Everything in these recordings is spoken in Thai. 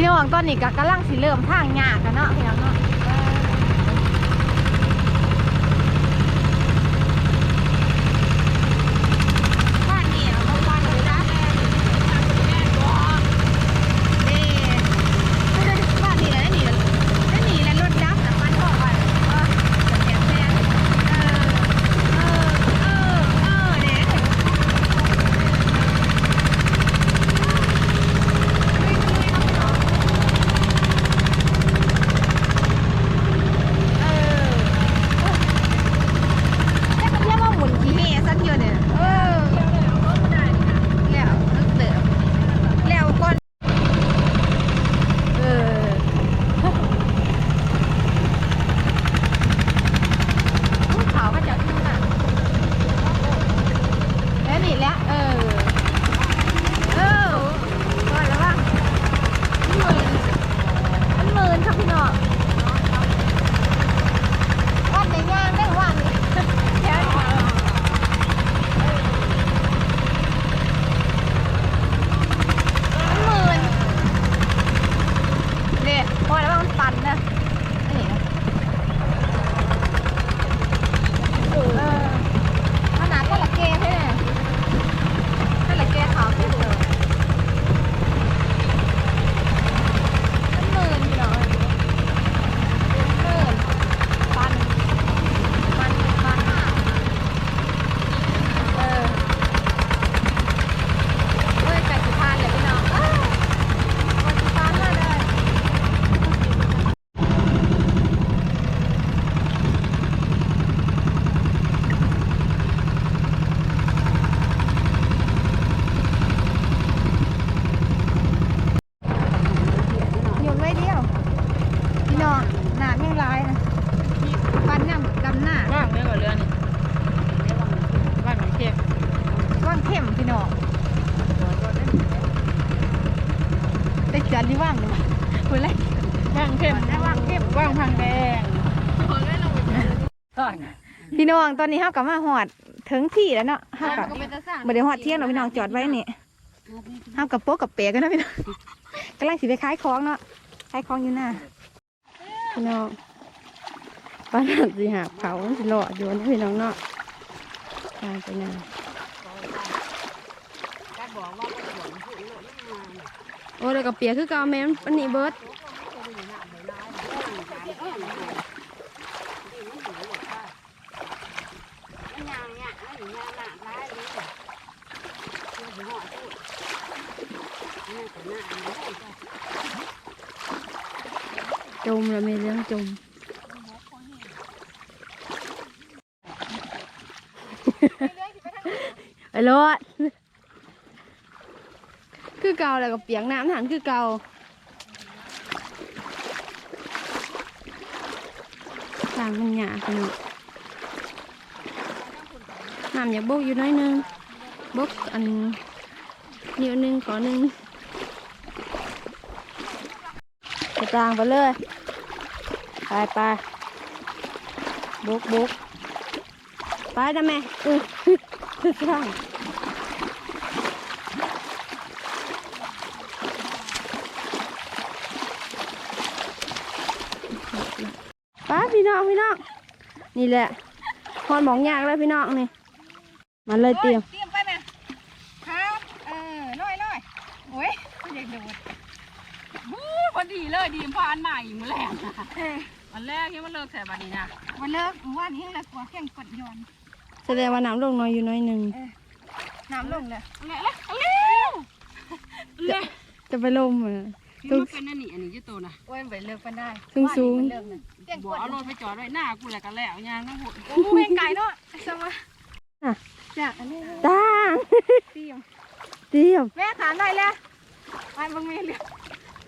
พี่น้องตอนนี้ก็กำลังสิเริ่มทางยากกันเนาะพี่น้องเนาะ พี่น้องตอนนี้เฮากลับมาหอดถึงที่แล้วเนาะเฮากับบ่ได้หอดเที่ยงเนาะพี่น้องจอดไว้นี่เฮากับโป๊กกับเป๋กันเนาะพี่น้องกำลังสิไปขายของเนาะขายของอยู่หน้าพี่น้องป้านันสิหาเผาสิรออยู่นะพี่น้องเนาะทางไปหน้าโอ้แล้วก็เปียกคือเก่าแม่นปันนี้เบิด จมแล้วไมีเรื่องจมไปรถคือเก่าแล้วก็เปียกน้ำหันคือเก่าทางมันหยาขนาดน้ำอยากบกอยู่น้อยนึงบกอันเดียวนึงขอนึง ไปจางไปเลย ไปไปบุกบุกไปจ้ะแม่อือช่างป้าพี่น้องพี่น้องนี่แหละพอนหมองยากเลยพี่น้องนี่ มันเลยเตรียม เตรียมไปแม่ครับเออน้อยน้อยโอ้ยอยากโดด บู๊พอดี เลยดีมพานใหม่มือแรกนะวันแรกที่มันเลิกแถวบันนี้นะวันเลิกวันนี้ละกลัวแข่งกดย้อนแสดงว่าน้ำลงน้อยอยู่น้อยหนึ่งน้ำลงเลยเละเละเละจะไปลมเหรอนี่มันเป็นอันนี้อันนี้ยี่ตัวนะโอ้ยไปเลิกกันได้สูงสูงเลิกนะแข่งบกอกดเอารถไปจอดไว้หน้ากูแหละกันแล้วยางทั้งหมดโอ้ยไก่เนาะสมาจากอันนี้ตางเตรียมเตรียมแม่ถามหน่อยแล้วไปบังเมียเรียก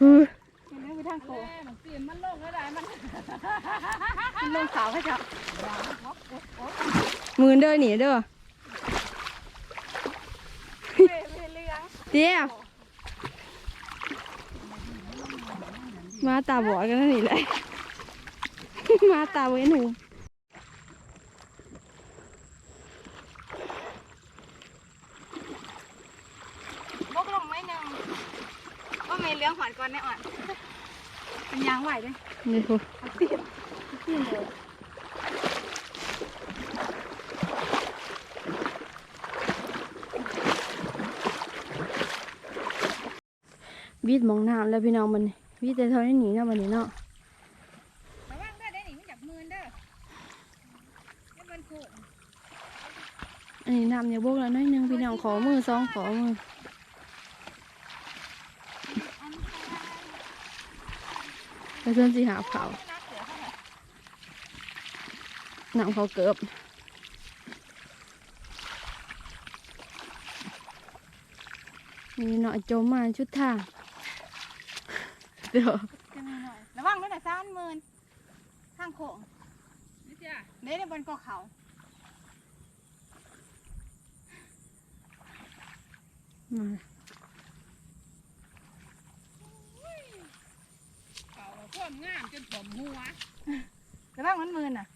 อือเห็นไหมไป ทางโคมันเปลี่ยนมันลงแล้วได้มันมันลงเขาให้จับมือเด้อหนีเด้อเว้ยเว้ยเลี้ยงเตรียมมาตาบอดกันนั่นนี่แหละมาตาเว้นหู บกลงไว้หนึ่งว่าเมย์เลี้ยงหอนก่อนแน่อ่อน ยางไหวเลย นี่พูขึ้นเลยวีดมองน้ำแล้วพี่น้องมันวีดแต่เท่านี้หนีเนาะมันนี่เนาะระวังเด้อได้หนิมันจับมือเด้อให้มันผูกอันนี้น้ำอย่าบกแล้วน้อยหนึงพี่น้องขอมือสองขอมือไป เพิ่นสิหาเขานักเสือเข้ามาน้ำเขาเกือบนี่เนาะจมมาชุดทางเดี๋ยวจะมีหน่อยระวังด้วยนะซ่านมืนข้างโขงนี่จ้ะเด้ในบนเกาะเขามา เก่าเรา ความงามจนผมหัวระวังมันมืนน่ะ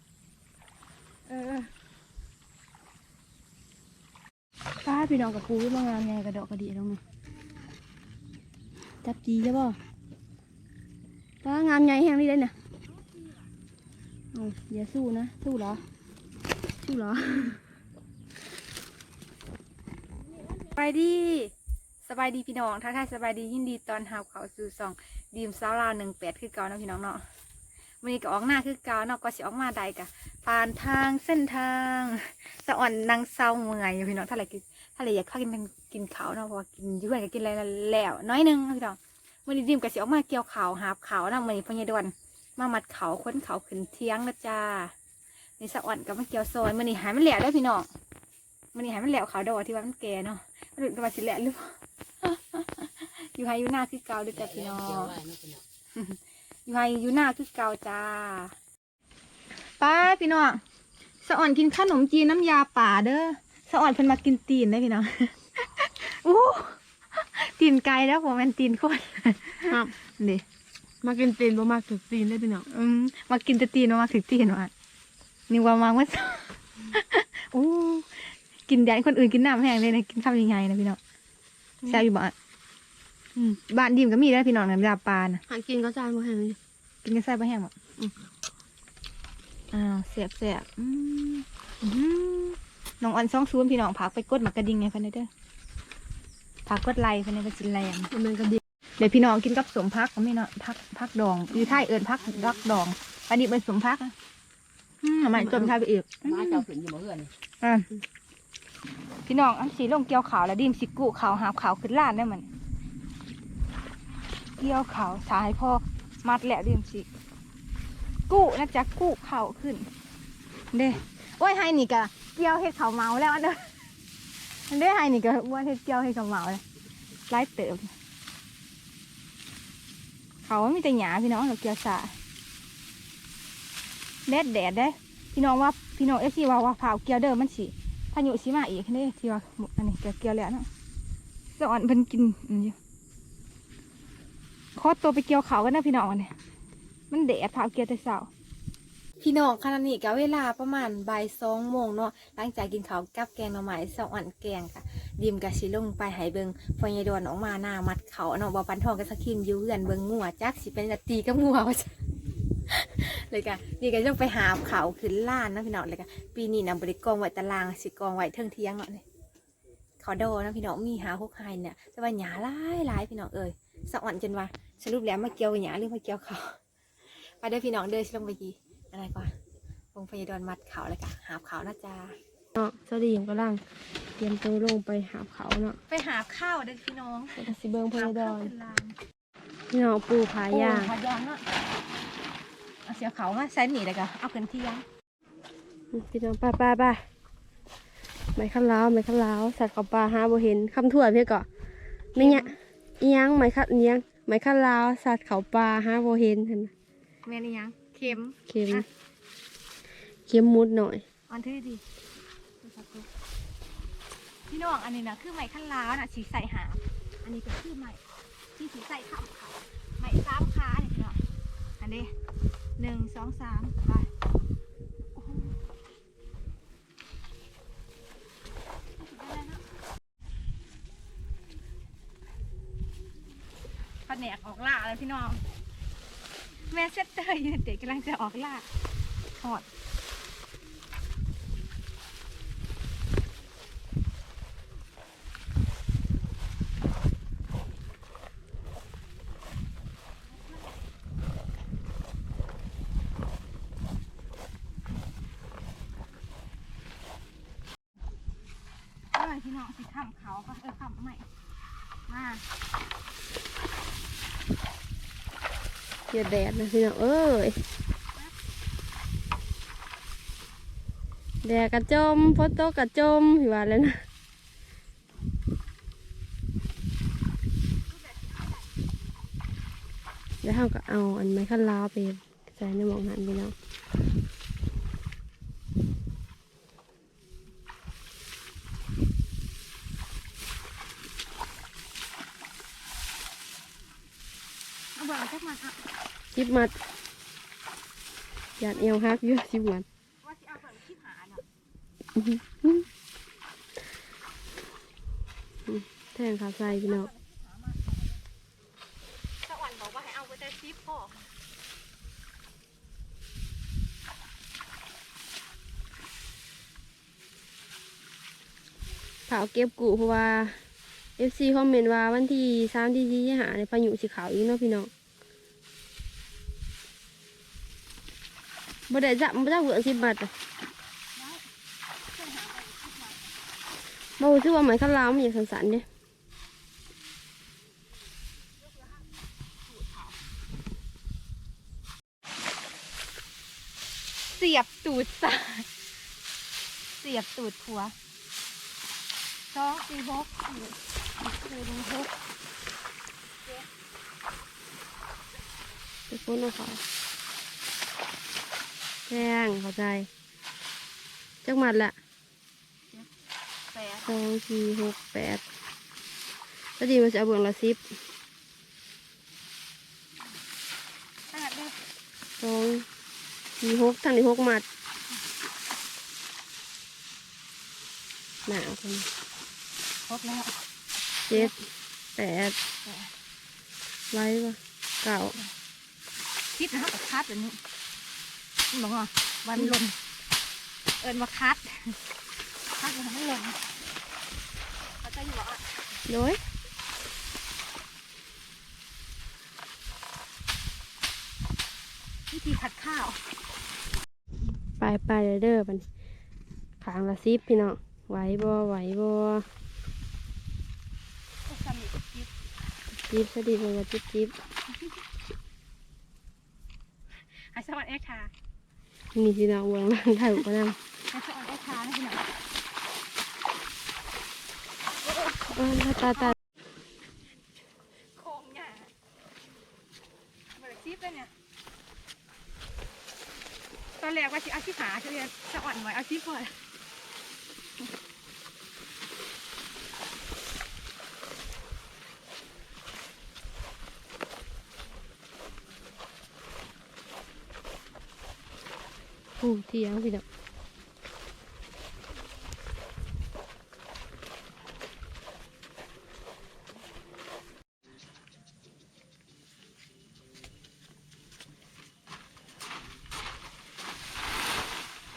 เออป้าพี่น้องกับครูบางงานไงกระดอกกระดีตรงนี้จับจีใช่ป่ะป้างามใหญ่แห้งนี่เลยเนี่ยเอาอย่าสู้นะ สู้เหรอ สู้เหรอสบายดีสบายดีพี่น้องทักทายสบายดียินดีตอนหาเขาสู่สอง ดีมสาลาวหนึ่งแปดคือเก่านะพี่น้องเนาะวันนี้ก็ออกหน้าคือเก่าเนาะก็สิออกมาใดกะผ่านทางเส้นทางสะอ่อนนางเศร้าเมื่อยอยู่พี่น้องถ้าอะไรกินถ้าอะไรอยากข้ากินกินขาวเนาะเพราะว่ากินยุ่งกับกินอะไรแล้วน้อยหนึงพี่น้องวันนี้ดีมก็สิออกมาเกี่ยวขาวหาบขาวนะวันนี้พญดวนมามัดเขาค้นเขาขึ้นเทียงนะจ้านี่สะอ่อนกับมาเกี่ยวซอยมันนี่หายมันแหลวได้พี่น้องมันนี่หายมันแหลวขาวดอกที่ว่ามันแก่เนาะหรือว่าสิแหละหรือเปล่า อยู่ไฮอยู่หน้าคือเก่าเด้วยจ้ะพี่น้อง อยู่ไฮอยู่หน้าคือเก่าจ้า ป้าพี่น้องสะอ่อนกินขนมจีนน้ำยาป่าเด้อ สะอ่อนเพิ่นมากินตีนได้อพี่น้อง อู้ตีนไก่แล้วผมเป็นตีนคนครับนี่มากินตีนบ่มาถึกตีนได้พี่น้อง อืมมากินแต่ตีนมาถึงตีนว่ะนี่ว่ามาเมื่ออู้กินแดนคนอื่นกินน้ำแห้งเลยนะกินข้าวยังไงนะพี่น้อง แซ่บอยู่บ้านอืมบ้านดิมก็มีแล้วพี่น้องน้ำยาปลานะหากินก็จานบ่แห้งเลยกินกันแซ่บไปแห้งหมดอืมอ้าวเสียบเสียบอืมอืมน้องอ่อนซ่องซูนพี่น้องผักไปกดหมากกระดิ่งไงพันเด้อผักกดไลพันเด้อไปกินไลอะมันก็ดีเดี๋ยวพี่น้องกินกับสมพักก็ไม่เนาะพักพักดองอยู่ท้ายเอิญพักรักดอง อันนี้เป็นสมพักอะอืมมันจนท้ายไปอีกมาเจ้าขึ้นอยู่บ่เฮือนนี่อะ พี่น้องอันสีลงเกี่ยวขาวแล้วดิมสิกุขาวหาบขาวขึ้นล้านได้เหมือนเกี่ยวขาวสายพอมัดแล้วดิมสิกุนะจ๊ะกุขาวขึ้น เด้โอ้ยไฮนี่กะเกี่ยวเห็ดขาวเมาแล้วอันเด้ออันเด้ไฮนี่กะว่าเห็ดเกี่ยวเห็ดขาวเมาเลยไล่เติบเขามีแต่หยาพี่น้องเราเกี่ยวสาแดดแดดได้ พี่น้องว่าพี่น้องเอซีว่าว่าเผาเกี่ยวเดิมมันสิ พายุสิมาอีกนี่ที่ว่าหมดอันนี้เกี่ยวเกี่ยวแล้วเนาะสอนเพิ่นกินอันนี้ขอตัวไปเกี่ยวเขากันนะพี่น้องวันนี้มันแดดเผาเกี่ยวแต่เช้าพี่น้องขณะนี้ก็เวลาประมาณบ่ายสองโมงเนาะหลังจากกินข้าวกับแกงหน่อไม้สองอันแกงค่ะดิมกับชิลงไปหายเบิงพอยดวนออกมาหน้ามัดเขาเนาะบ่ปันทองกับสกิมยูเฮือนเบิงงัวจักสิเป็นตีกับงัวว่าจะ เลยกะนี่ก็ต้องไปหาเขาขึ้นล้านนะพี่น้องเลยกะปีนี้นำบริกองไว้ตารางสิกองไว้เทิงเที่ยงเนาะนี่เขาโดนะพี่น้องมีหาหกไฮเนี่ยแต่ว่าหยาหลายหลายพี่น้องเอ้ยสะอ่อนจนว่าสรุปแล้วมาเกี่ยวหยาหรือมาเกี่ยวเขาไปเด้อพี่น้องเด้อชิลงไปยีอะไรก่อนลงพยาดอนมัดเขาเลยกะหาเขานะจ๊ะเนาะสวัสดีผมกำลังเตรียมตัวลงไปหาเขาเนาะไปหาข้าวเด้อพี่น้องแล้วก็สิเบิ่งพยาดอนขึ้นลางพี่น้องปูผาโอ้ย่างพายางเนาะ เอาเสียเขามาใส่หนีเลยกะเอาขึ้นเที่ยงพี่น้องไป้าป้าป้าไม่ขั้นล้าวไม่ขั้นล้าวสัตว์กับปลาหาบ่เห็นคำถั่วเพี่ก่อไม่เนี่ยอีหยังไม่ขั้นอีหยังไม่ขั้นล้าวสัตว์เขาปลาหาบ่เห็นหั่นน่ะแม่นี่ยังเค็มเข็มอะเข็มมุดหน่อยออนทื่อดีพี่น้องอันนี้นะคือไม้ขั้นล้าวนะสีใส่หาบอันนี้ก็คือไม้ที่สีใส่ขับเขาไม้สามขาเนี่ยพี่น้องอันนี้ หนึ่งสองสามไปโอ้โหได้แล้วเนาะแผนกออกล่าแลยพี่น้อง แม่เซตเตอร์ยู่เด็กกำลังจะออกล่าหอดเอ้ยพี่น้องสิ ข้ามเขาก็เออข้ามใหม่มาเกียดแดดนะพี่น้องเอ้ยแดดกระจมฝนตกกระจมพี่ว่าแล้วนะแล้วเราก็เอาอันไม้ขั้นลาวไปใส่ในหมองหันพี่น้อง เอาเบิร์จักมันอะสิบมัดหยาดเอวฮักอยู่สิบมัดว่าสิเอาเบิร์ที่หาเนาะแทงขาใส่พี่น้องสวรรค์บอกว่าให้เอาไปแต่ซิปพ่อถาเก็บกูเพราะว่า FC คอมเมนต์ว่าวันที่สามที่ที่หาในพายุสีขาวอีกเนาะพี่น้อง บ่ได้จับบ่ได้เหลือสิบบาทอะบ่รู้สึกว่าไหมข้าวลาวมันอยากสันๆเด้เสียบตูดสาดเสียบตูดผัวสองสี่หกสี่สี่หนึ่งหกไปพ้นเอาเขา แทงเข้าใจ จักหมัดละแปดสองสี่หกแปดก็ดีมันจะเอาเบื้องละสิบขนาดเด้อสองสี่หกทั้งนี้หกหมัดหนาวคนครบแล้วเจ็ดแปดไว้ปะเก้าคิดนะครับกับคัดแบบนี้มัน บอกว่าวันลมเอินว่าคัดคัดมันไม่ลงเขาจะอยู่ว่าโดยวิธีผัดข้าว ไปไปเด้อมันขางละสิบพี่น้องไหวบ่ไหวบ่ก็สนิทจิ๊บจิบสดีบ่ว่าจิบจิบให้สวัสดีค่ะ มีพี่น้องเบื้องล่างถ่ายก็นำให้สวัสดีค่ะนะพี่หน่อยอ้าตาตาโค้งหยาเบิกซิปเลยเนี่ยตอนแรกว่าสิเอาชีพหาจะเรียนสวรรค์ไว้เอาชีพก่อน ผู้เที่ยงพี่น้อง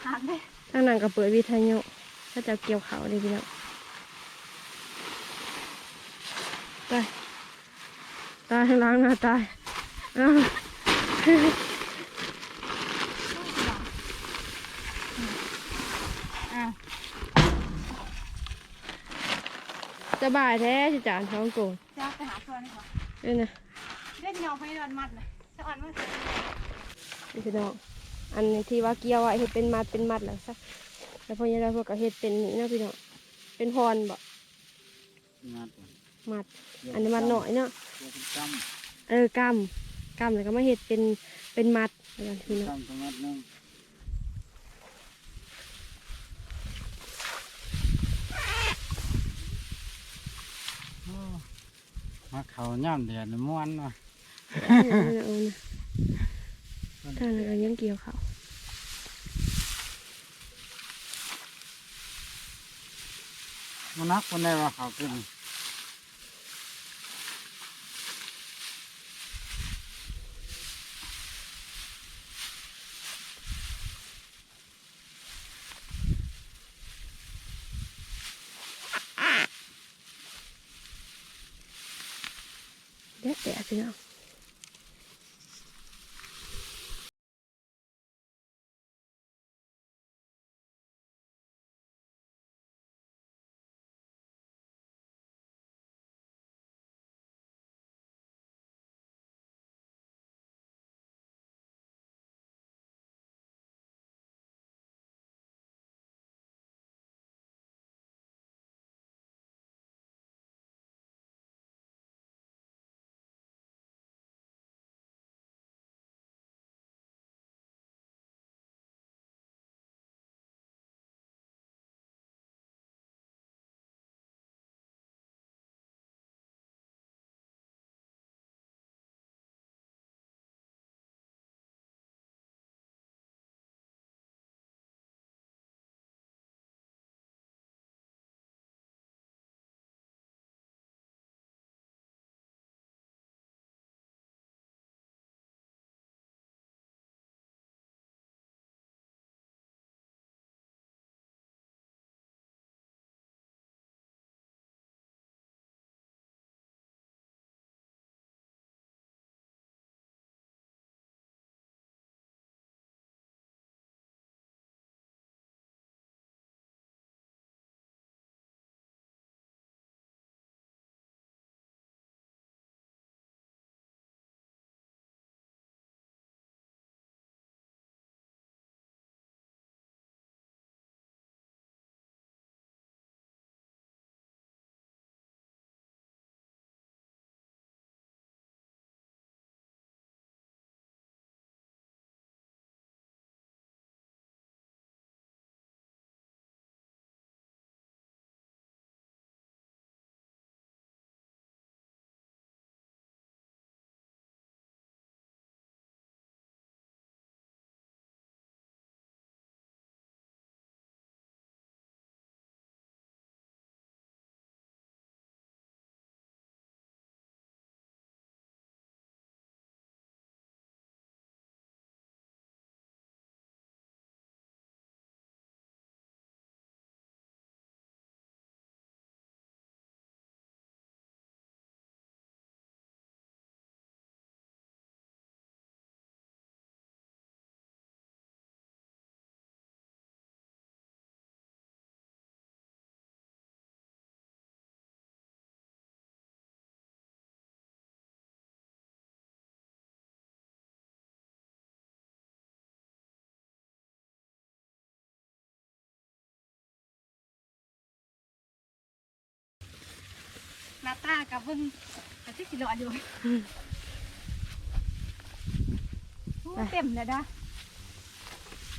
หาเลยทางนั้นก็เปิดวิทยุก็จะเกี่ยวเขาเลยพี่น้องไปตายล้างหน้าตายอ้าวอ้าว บายแท้สิจานท้องโกนจะไปหาตัวนี่ก่อนเอ้ยนะเล่นยองไปโดนมัดเลยสวรรค์มาเสร็จนี่พี่น้องอันที่ว่าเกี่ยวไว้เฮ็ดเป็นมัดเป็นมัดแล้วซะแล้วพอยังไงพวกก็เฮ็ดเป็นนี่นะพี่น้องเป็นพรบ่งัดมัด อันนี้มัดหน่อยเนาะตัวเป็นกำเออกำกำแล้วก็มาเฮ็ดเป็นเป็นมัดแล้วพี่น้อง กำตัวงัดหนึงโอ้ มาเขาย่ำเดือนม้วนว่ะเอานะเอานะท่านก็ยังเกี่ยวเขามันนักคนได้ว่าเขาขึ้นแปะ พี่น้องหาตากับเบิ่งอาทิตย์กิโลอยู่โอ้เต็มเลยนะ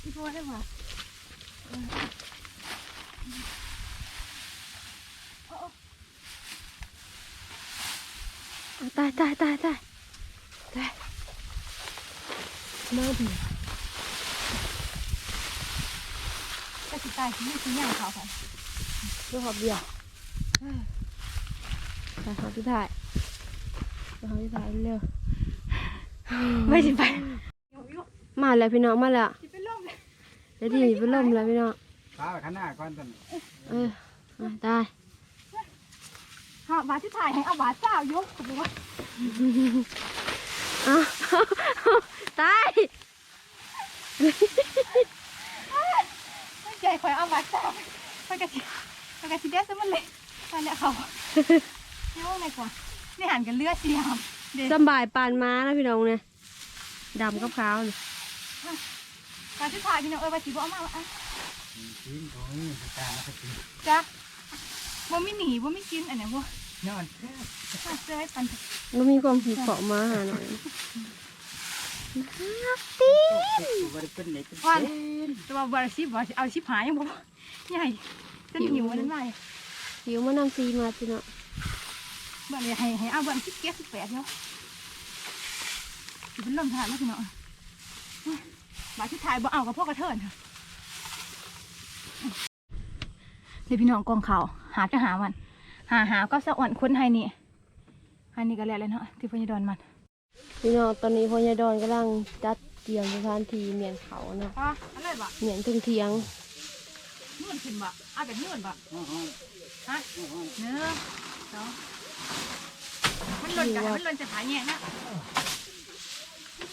พี่พ่อได้ป่ะเอาตายตายตายตายตายมาบีก็สิตายที่นี่สิย่างเขาค่ะเพื่อหอบเดียว ไปหอบที่ถ่ายไปหอบที่ถ่ายเร็วไม่สิไป มาแล้วพี่น้องมาแล้วสิเป็นลมเลยเดี๋ยวดีเป็นลมแล้วพี่น้องป้าไปข้างหน้าก่อนตอนเออเอาตายหาบาที่ถ่ายให้เอาบาเจ้ายกผมว่าเอาตายไม่ใจคอยเอาบาเจ้าไปกะสิไปกะสิเด็ดซะมันเลยไปแล้วเขา นี่ว่าไงก่อนนี่หันกันเลือดเสียมเด็ดสำบายปานม้านะพี่น้องเนี่ยดำกับขาวนี่บาที่ถ่ายพี่น้องเออบาสิบ่เอามาอะทีมของนี่สตาร์แล้วก็ทีมจ้ะบ่มีหนีบ่มีกินอันไหนบ่ยอดแค่มาเจอให้ปันก็มีความผีเกาะมาหาหน่อยตัวบริเป็นเล็กเป็นวันตัวบาสิบ่เอาชิบหายยังบ่ใหญ่จนหิวมันไม่หิวมานำซีมาพี่น้อง เบิ่งเลยให้ให้เอาเบิ่งสิบเจ็ดสิบแปดเนาะสิเป็นลมทานแล้วพี่น้องบาที่ถ่ายบ่เอากับพ่อกระเทินเถอะเดี๋ยวพี่น้องกองข่าวหาจะหามัน หาหาก็สะอ่อนคนไทยนี่ไทยนี่ก็แล้วเลยเนาะที่พญดอนมัน พี่น้องตอนนี้พ่อยายดอนกำลังจัดเตรียมสถานที่เมียนเขาเนาะอะอะไรบ่เมียนถึงเทียงนู่นขึ้นบ่เอาแบบนู่นบ่ห้องฮะเนื้อสอง มันหล่นกันมันหล่นจะหายแง่นะ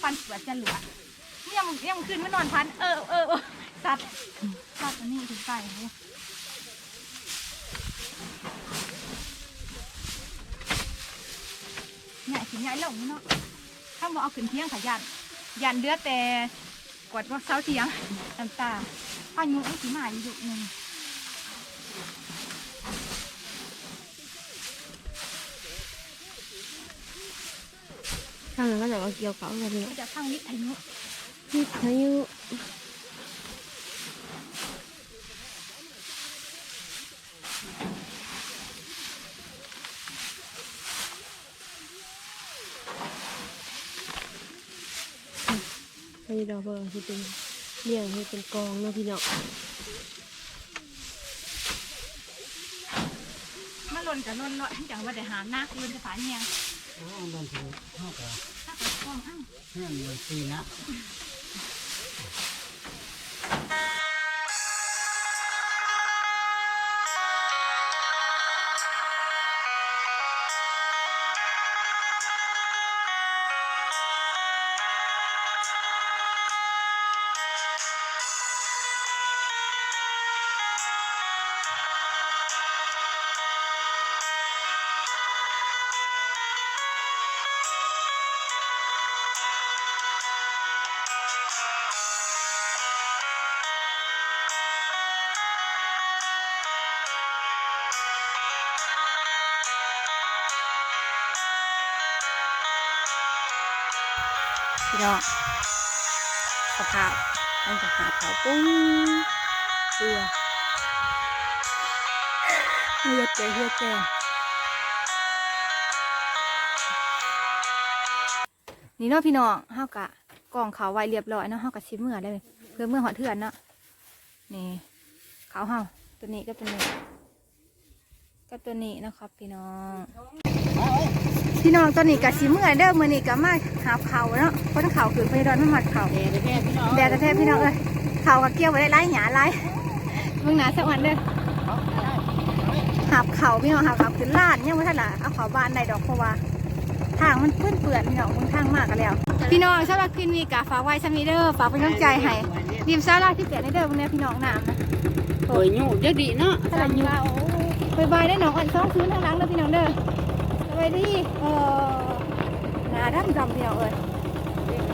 ฟันเสือจะเหลือเนี่ยมึงเนี่ยมึงขึ้นไม่นอนพัน เออเออเออสัตว์สัตว์อันนี้ถึงไปเลยเนี่ยถึงย้ายลงเนาะถ้ามาเอาขึ้นเที่ยงขยันยันเดือดแต่กดว่าเสาเที่ยงน้ำตาพายุไอ้สีมาอยู่หนึ่ง ข้างนั้นก็จะว่าเกี่ยวเขากันเนาะก็จะพังวิทยุวิทยุอันนี้ดอกเบอร์ที่เป็นเลี้ยงให้เป็นกองเนาะพี่เนาะมาหล่นกับหล่นหล่นจังว่าได้หานักหล่นจะฝาเนี่ยง อ้โดนถือเท่ากับถ้าเกิดกล้องอ้าวเพื่อนเลยปีนะ พี่น้องสภาพมันจะหาเขาปุ้งเรือเรือแกเรือแกนี่เนาะพี่น้องเฮากะกองเขาไว้เรียบร้อยเนาะเฮากะชิมเมื่อเลย เพื่อเมื่อหอดเถื่อนเนาะนี่เขาเฮาตัวนี้ก็ตัวนี้ก็ตัวนี้นะครับพี่น้อง พี่น้องตอนนี้กะสิเมื่อยเด้อมื้อนี้กะมาหาเขาเนาะคนเขาขึ้นไปดอนมามัดเขาแดดแท้พี่น้องแดดแท้ๆพี่น้องเอ้ยเขากะเกี่ยวไว้ได้หลายหยาหลายเบิ่งหน้าสักวันเด้อหับเขาพี่น้องหับเขาขึ้นลาดยังบ่ทันละเอาเขาบ้านได้ดอกเพราะว่าทางมันเปื้อนเปื้อนๆพี่น้องมันทางมากกันแล้ว พี่น้องสำหรับคลิปนี้กะฝากไว้ซะมีเด้อฝากเป็นกำลังใจให้ดีมซาร่าที่เกิดในเด้อพวกเนี้ยพี่น้องน้ำนะโอ้ยอยู่เดี๋ยวดีเนาะถ้าเราอยู่บายบายได้อน้องอ่อนซ้องคืนทางหลังเด้อพี่น้องเด้อ ไปดิเออหนาดัำดำเดียวเลย